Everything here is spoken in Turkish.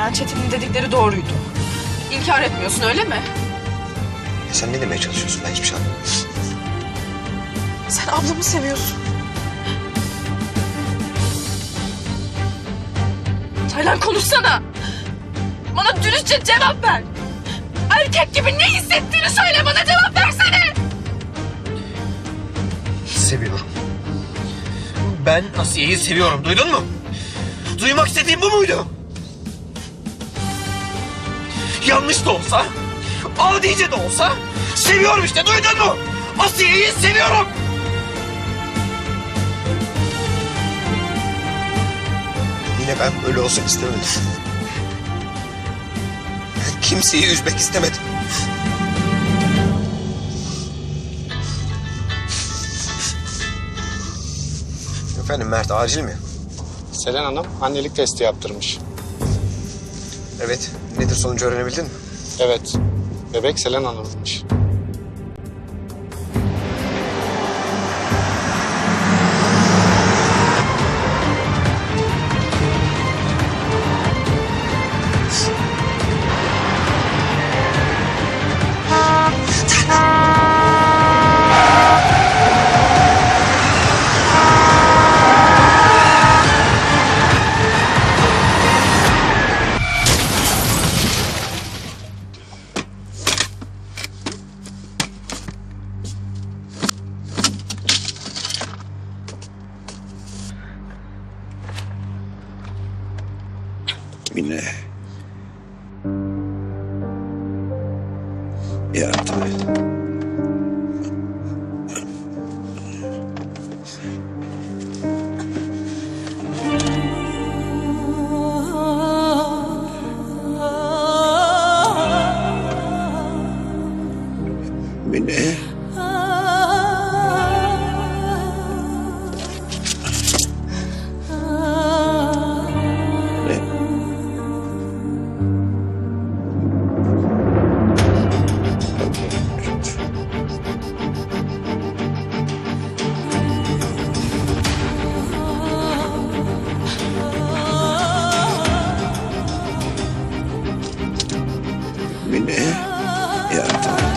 Yani Çetin'in dedikleri doğruydu. İnkar etmiyorsun öyle mi? Ya sen ne demeye çalışıyorsun? Ben hiçbir şey anlamadım. Sen ablamı seviyorsun. Taylan konuşsana. Bana dürüstçe cevap ver. Erkek gibi ne hissettiğini söyle bana cevap versene. Seviyorum. Ben Asiye'yi seviyorum. Duydun mu? Duymak istediğim bu muydu? Yanlış da olsa, adice de olsa seviyorum işte. Duydun mu? Asiye'yi seviyorum. Yine ben böyle olsun istemedim. Ben kimseyi üzmek istemedim. Efendim Mert acil mi? Selen Hanım annelik testi yaptırmış. Evet. Nedir sonucu öğrenebildin mi? Evet, bebek Selen Yardım et. He? Ya tamam.